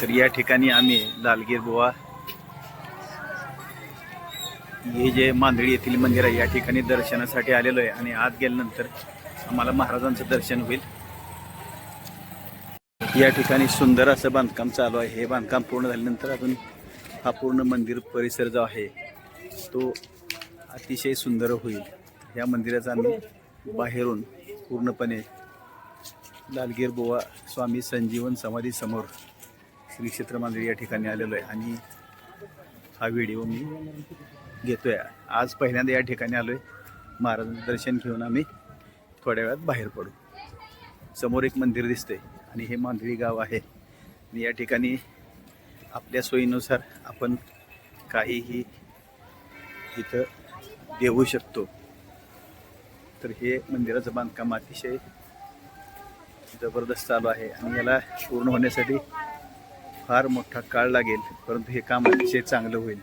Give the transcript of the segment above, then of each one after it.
तर या ठिकाणी आम्ही लालगीर बुवा हे जे मांदळी येथील मंदिर आहे या ठिकाणी दर्शनासाठी आलेलो आहे आणि आत गेल्यानंतर आम्हाला महाराजांचं दर्शन होईल. या ठिकाणी सुंदर असं बांधकाम चालू आहे. हे बांधकाम पूर्ण झाल्यानंतर अजून हा पूर्ण मंदिर परिसर जो आहे तो अतिशय सुंदर होईल. या मंदिराचा आम्ही बाहेरून पूर्णपणे लालगीर बुवा स्वामी संजीवन समाधीसमोर श्री क्षेत्र मंदिर या ठिकाणी आलेलो आहे. आणि हा व्हिडिओ मी घेतो आहे आज पहिल्यांदा या ठिकाणी आलो आहे महाराजांचं दर्शन घेऊन आम्ही थोड्या वेळात बाहेर पडू. समोर एक मंदिर दिसतंय. आणि हे मांदळी गाव आहे. आणि या ठिकाणी आपल्या सोयीनुसार आपण काहीही इथं देऊ शकतो. तर हे मंदिराचं बांधकाम अतिशय जबरदस्त चालू आहे. आणि याला पूर्ण होण्यासाठी फार मोठा काळ लागेल परंतु हे काम अतिशय चांगलं होईल.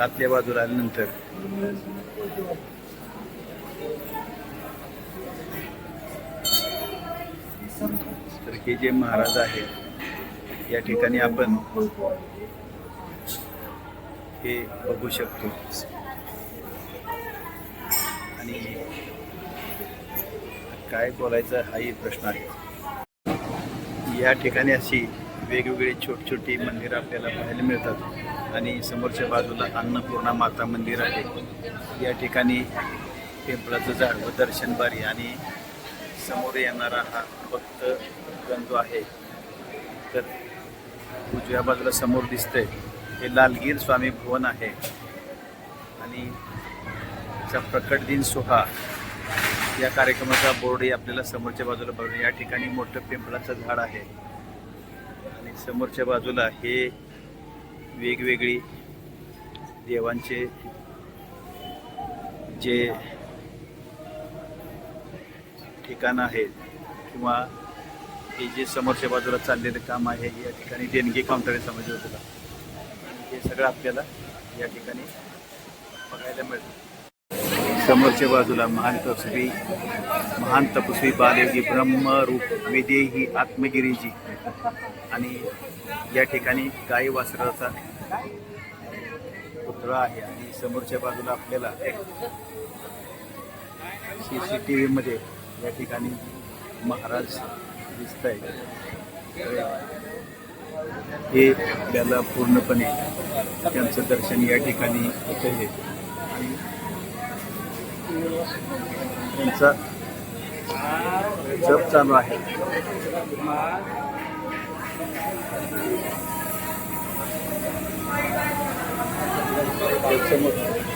आतल्या बाजूला आल्यानंतर. तर हे जे महाराज आहेत या ठिकाणी आपण हे बघू शकतो. आणि काय बोलायचं हाही प्रश्न आहे. या ठिकाणी अशी वेगवेगळी छोटी छोटी मंदिरं आपल्याला पाहायला मिळतात. आणि समोरच्या बाजूला अन्नपूर्णा माता मंदिर आहे. या ठिकाणी पिंपळाचं झाड व दर्शनबारी आणि समोर येणारा हा भक्त गंधू आहे. तर उजव्या बाजूला समोर दिसतंय. हे लालगीर स्वामी भवन आहे. आणि चा प्रकट दिन सोहा या कार्यक्रमाचा बोर्डही आपल्याला समोरच्या बाजूला बघून या ठिकाणी मोठं पिंपळाचं झाड आहे. आणि समोरच्या बाजूला हे वेगवेगळी देवांचे जे ठिकाणं आहेत किंवा हे जे समोरच्या बाजूला चाललेलं काम आहे या ठिकाणी देणगी काउंटर समजलं होतं हे सगळं आपल्याला या ठिकाणी बघायला मिळतं. समोरच्या बाजूला महान तपस्वी महान तपस्वी बालयोगी ब्रह्मरूप विदेही आत्मगिरीजी. आणि या ठिकाणी गाई वासराचा पुतळा आहे आणि समोरच्या बाजूला आपल्याला सी सी टी व्हीमध्ये या ठिकाणी महाराज दिसत आहे हे आपल्याला पूर्णपणे त्यांचं दर्शन या ठिकाणी होत आहे. त्यांचा जप चालू आहे.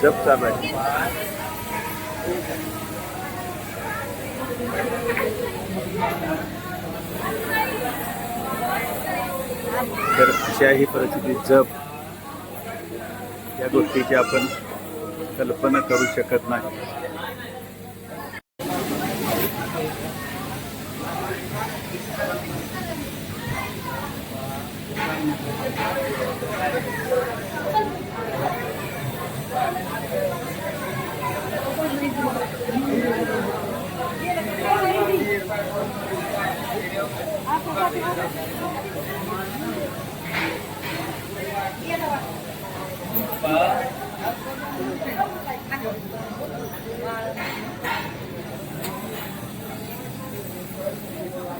जप चालू आहे. तर अशाही परिस्थितीत जप या गोष्टीची आपण कल्पना करू शकत नाही. Apa?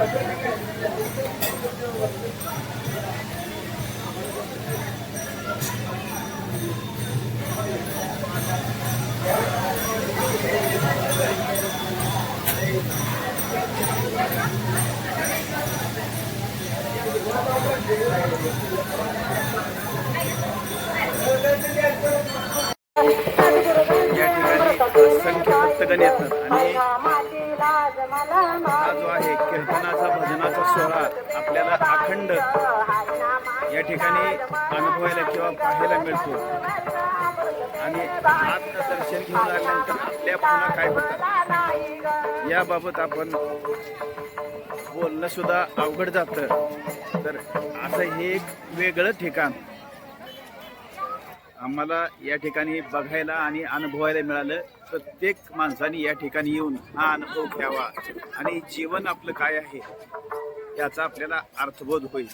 या भक्तगण येतात आणि हा जो आहे कीर्तनाचा भजनाचा सोहळा आपल्याला अखंड या ठिकाणी अनुभवायला किंवा पाहायला मिळतो. आणि आत्मदर्शन घेऊन आल्यानंतर आपल्या पुन्हा काय होतं याबाबत आपण बोलणं सुद्धा अवघड जातं. तर असं हे एक वेगळं ठिकाण. आम्हाला या ठिकाणी बघायला आणि अनुभवायला मिळालं. प्रत्येक माणसाने या ठिकाणी येऊन हा अनुभव घ्यावा. आणि जीवन आपलं काय आहे याचा आपल्याला अर्थबोध होईल.